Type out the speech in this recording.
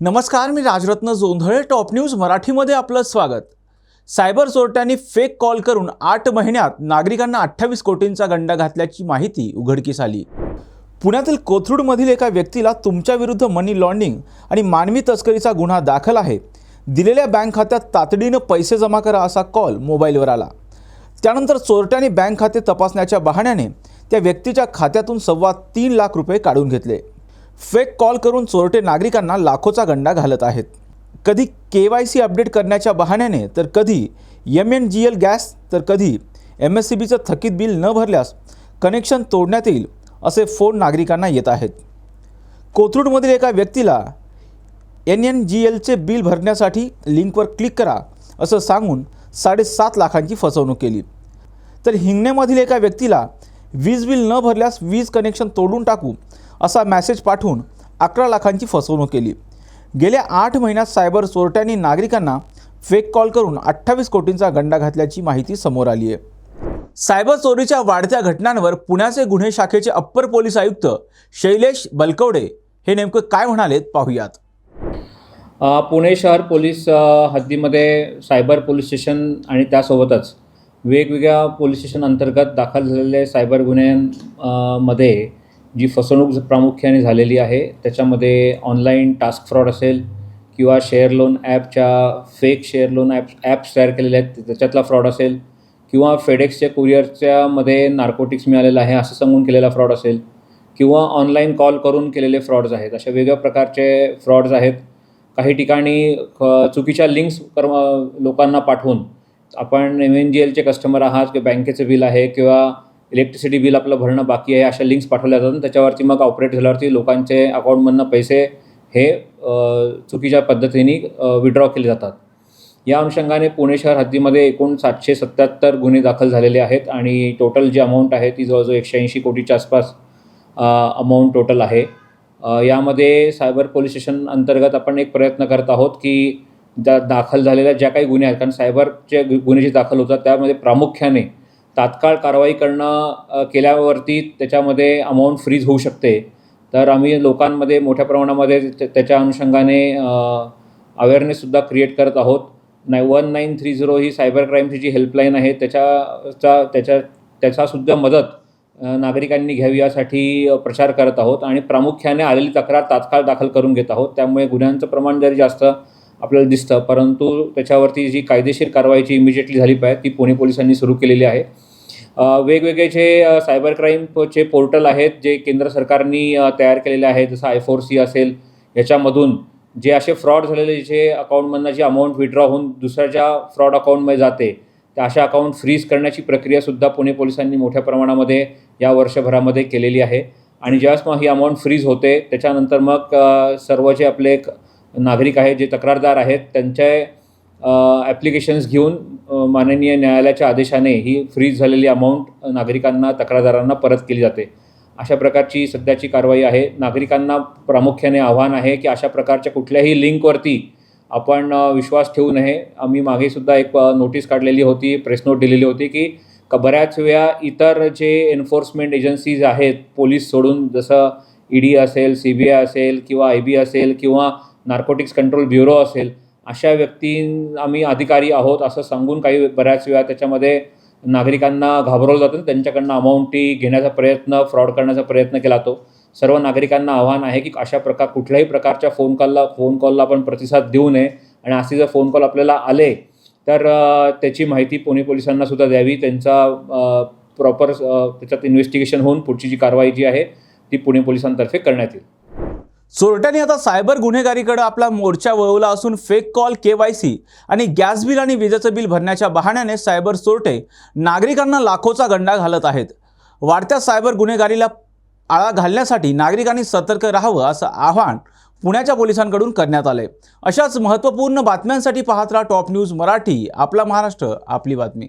नमस्कार मी Rajratna Jondhale top news मराठीमध्ये आपलं स्वागत. सायबर चोरट्यांनी फेक कॉल करून आठ महिन्यात नागरिकांना अठ्ठावीस कोटींचा गंडा घातल्याची माहिती उघडकीस आली. पुण्यातील कोथरूडमधील एका व्यक्तीला तुमच्याविरुद्ध मनी लॉन्ड्रिंग आणि मानवी तस्करीचा गुन्हा दाखल आहे. दिलेल्या बँक खात्यात तातडीनं पैसे जमा करा असा कॉल मोबाईलवर आला. त्यानंतर चोरट्यांनी बँक खाते तपासण्याच्या बहाण्याने त्या व्यक्तीच्या खात्यातून सव्वा तीन लाख रुपये काढून घेतले. फेक कॉल करून चोरटे नागरिकांना लाखोचा गंडा घालत आहेत. कधी के वाय सी अपडेट करण्याच्या बहाण्याने तर कधी M N G L gas तर कधी एम एस सी बीचं थकीत बिल न भरल्यास कनेक्शन तोडण्यात येईल असे फोन नागरिकांना येत आहेत. कोथरूडमधील एका व्यक्तीला एन एन जी एलचे बिल भरण्यासाठी लिंकवर क्लिक करा असं सांगून साडेसात लाखांची फसवणूक केली. तर हिंगण्यामधील एका व्यक्तीला वीज बिल न भरल्यास वीज कनेक्शन तोडून टाकू असा मेसेज पाठवून अकरा लाखांची फसवणूक केली. गेल्या आठ महिन्यात सायबर चोरट्यांनी नागरिकांना फेक कॉल करून अठ्ठावीस कोटींचा गंडा घातल्याची माहिती समोर आली आहे. सायबर चोरीच्या वाढत्या घटनांवर पुण्याचे गुन्हे शाखेचे अप्पर पोलीस आयुक्त शैलेश बलकवडे हे नेमकं काय म्हणालेत पाहूयात. पुणे शहर पोलीस हद्दीमध्ये सायबर पोलीस स्टेशन आणि त्यासोबतच वेगवेगळ्या पोलीस स्टेशन अंतर्गत दाखल झालेले सायबर गुन्ह्यांमध्ये जी फसवणूक प्रामुख्याने झालेली आहे त्याच्यामध्ये ऑनलाईन टास्क फ्रॉड असेल किंवा शेअर लोन ॲपच्या fake share loan app apps तयार केलेले आहेत त्याच्यातला फ्रॉड असेल किंवा फेडेक्सच्या कुरिअरच्या मध्ये नार्कोटिक्स मिळालेलं आहे असं सांगून केलेला फ्रॉड असेल किंवा ऑनलाईन कॉल करून केलेले फ्रॉड्स आहेत अशा वेगळ्या प्रकारचे फ्रॉड्स आहेत. काही ठिकाणी चुकीच्या लिंक्स कर्म लोकांना पाठवून आपण एम एन जी एलचे कस्टमर आहात किंवा बँकेचं बिल आहे किंवा इलेक्ट्रिसिटी बिल आपलं भरणं बाकी आहे अशा लिंक्स पाठवल्या जातात. त्याच्यावरती मग ऑपरेट झाल्यावरती लोकांचे अकाउंटमधनं पैसे हे चुकीच्या पद्धतीने विड्रॉ केले जातात. या अनुषंगाने पुणे शहर हद्दीमध्ये एकूण सातशे सत्याहत्तर गुन्हे दाखल झालेले आहेत आणि टोटल जी अमाऊंट आहे ती जवळजवळ एकशे ऐंशी कोटीच्या आसपास अमाऊंट टोटल आहे. यामध्ये सायबर पोलीस स्टेशन अंतर्गत आपण एक प्रयत्न करत आहोत की ज्या दाखल झालेल्या ज्या काही गुन्हे आहेत कारण सायबरचे गु- गुन्हे जे दाखल होतात त्यामध्ये प्रामुख्याने तात्काळ कारवाई करणं केल्यावरती त्याच्यामध्ये अमाऊंट फ्रीज होऊ शकते. तर आम्ही लोकांमध्ये मोठ्या प्रमाणामध्ये त्याच्या अनुषंगाने अवेअरनेससुद्धा क्रिएट करत आहोत. नाही वन नाईन थ्री झिरो ही सायबर क्राईमची जी हेल्पलाईन आहे त्याच्याचा त्याच्या त्याचासुद्धा मदत नागरिकांनी घ्यावी यासाठी प्रचार करत आहोत आणि प्रामुख्याने आलेली तक्रार तात्काळ दाखल करून घेत आहोत. त्यामुळे गुन्ह्यांचं प्रमाण जरी जास्त आपल्याला दिसतं परंतु त्याच्यावरती जी कायदेशीर कारवाईची इमिजिएटली झाली पाहिजे ती पुणे पोलिसांनी सुरू केलेली आहे. वेगवेगळे जे सायबर क्राईमचे पोर्टल आहेत जे केंद्र सरकारनी तयार केलेले आहेत जसं आय फोर सी असेल याच्यामधून जे असे फ्रॉड झालेले जे अकाउंटमधनं जी अमाऊंट विड्रॉ होऊन दुसऱ्याच्या फ्रॉड अकाउंटमध्ये जाते त्या अशा अकाउंट फ्रीज करण्याची प्रक्रियासुद्धा पुणे पोलिसांनी मोठ्या प्रमाणामध्ये या वर्षभरामध्ये केलेली आहे. आणि ज्यावेळेस मग ही अमाऊंट फ्रीज होते त्याच्यानंतर मग सर्व जे आपले एक नागरिक आहेत जे तक्रारदार आहेत त्यांचे ॲप्लिकेशन्स घेऊन माननीय न्यायालयाच्या आदेशाने ही फ्रीज झालेली अमाऊंट नागरिकांना तक्रारदारांना परत केली जाते. अशा प्रकारची सध्याची कारवाई आहे. नागरिकांना प्रामुख्याने आव्हान आहे की अशा प्रकारच्या कुठल्याही लिंकवरती आपण विश्वास ठेवू नये. आम्ही मागेसुद्धा एक नोटीस काढलेली होती प्रेस नोट दिलेली होती की क बऱ्याच वेळा इतर जे एन्फोर्समेंट एजन्सीज आहेत पोलीस सोडून जसं ई डी असेल सी बी आय असेल किंवा आय बी असेल किंवा नार्कोटिक्स कंट्रोल ब्युरो असेल अशा व्यक्ती आम्ही अधिकारी आहोत असं सांगून काही बऱ्याच वेळा त्याच्यामध्ये नागरिकांना घाबरवलं जातं. त्यांच्याकडनं अमाऊंटी घेण्याचा प्रयत्न फ्रॉड करण्याचा प्रयत्न केला तो. सर्व नागरिकांना आव्हान आहे की अशा प्रकार कुठल्याही प्रकारच्या फोन कॉलला फोन कॉलला आपण प्रतिसाद देऊ नये. आणि असे जर फोन कॉल आपल्याला आले तर त्याची माहिती पुणे पोलिसांना सुद्धा द्यावी. त्यांचा प्रॉपर त्याच्यात इन्व्हेस्टिगेशन होऊन पुढची जी कारवाई जी आहे ती पुणे पोलिसांतर्फे करण्यात येईल. चोरट्यांनी आता सायबर गुन्हेगारीकडे आपला मोर्चा वळवला असून fake call K Y C आणि गॅस बिल आणि विजेचं बिल भरण्याच्या बहाण्याने सायबर चोरटे नागरिकांना लाखोचा गंडा घालत आहेत. वाढत्या सायबर गुन्हेगारीला आळा घालण्यासाठी नागरिकांनी सतर्क राहावं असं आव्हान पुण्याच्या पोलिसांकडून करण्यात आले अशाच महत्त्वपूर्ण बातम्यांसाठी पाहत राहा टॉप न्यूज मराठी आपला महाराष्ट्र आपली बातमी.